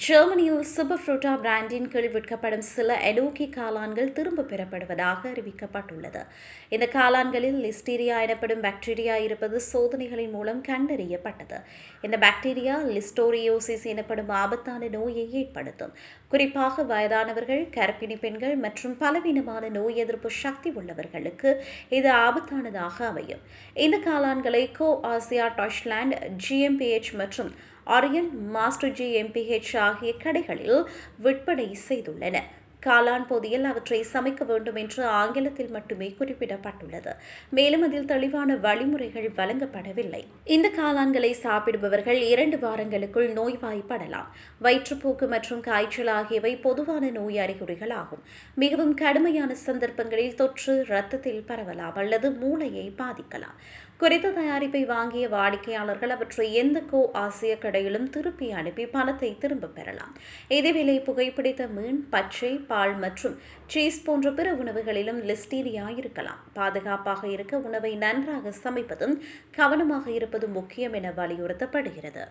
ஜெர்மனியில் சூப்பர்ஃப்ரூட்டா பிராண்டின் கீழ் விற்கப்படும் சில எனோக்கி காளான்கள் திரும்ப பெறப்படுவதாக அறிவிக்கப்பட்டுள்ளது. இந்த காளான்களில் லிஸ்டீரியா எனப்படும் பாக்டீரியா இருப்பது சோதனைகளின் மூலம் கண்டறியப்பட்டது. இந்த பாக்டீரியா லிஸ்டோரியோசிஸ் எனப்படும் ஆபத்தான நோயை ஏற்படுத்தும். குறிப்பாக வயதானவர்கள் கர்ப்பிணி பெண்கள் மற்றும் பலவீனமான நோய் எதிர்ப்பு சக்தி உள்ளவர்களுக்கு இது ஆபத்தானதாக அமையும். இந்த காளான்களை கோ ஆசியா டாஷ்லாண்ட் ஜிஎம்பிஎச் மற்றும் ஆரியன் மாஸ்டர் ஜி எம்பிஹெச் ஆகிய கடைகளில் விற்பனை செய்துள்ளன காளான் பொதியில் அவற்றை சமைக்க வேண்டும் என்று ஆங்கிலத்தில் மட்டுமே குறிப்பிடப்பட்டுள்ளது. மேலும் அதில் தெளிவான வழிமுறைகள் வழங்கப்படவில்லை. இந்த காளான்களை சாப்பிடுபவர்கள் இரண்டு வாரங்களுக்குள் நோய்வாய்ப்படலாம். வயிற்றுப்போக்கு மற்றும் காய்ச்சல் ஆகியவை பொதுவான நோய் அறிகுறிகள் ஆகும் மிகவும் கடுமையான சந்தர்ப்பங்களில் தொற்று இரத்தத்தில் பரவலாம் அல்லது மூளையை பாதிக்கலாம். குறித்த தயாரிப்பை வாங்கிய வாடிக்கையாளர்கள் அவற்றை எந்த கோ ஆசிய கடையிலும் திருப்பி அனுப்பி பணத்தை திரும்ப பெறலாம். இதேவேளை புகைப்பிடித்த மீன் பச்சை பால் மற்றும் சீஸ் போன்ற பிற உணவுகளிலும் லிஸ்டீரியா இருக்கலாம். பாதுகாப்பாக இருக்க உணவை நன்றாக சமைப்பதும் கவனமாக இருப்பதும் முக்கியம் என வலியுறுத்தப்படுகிறது.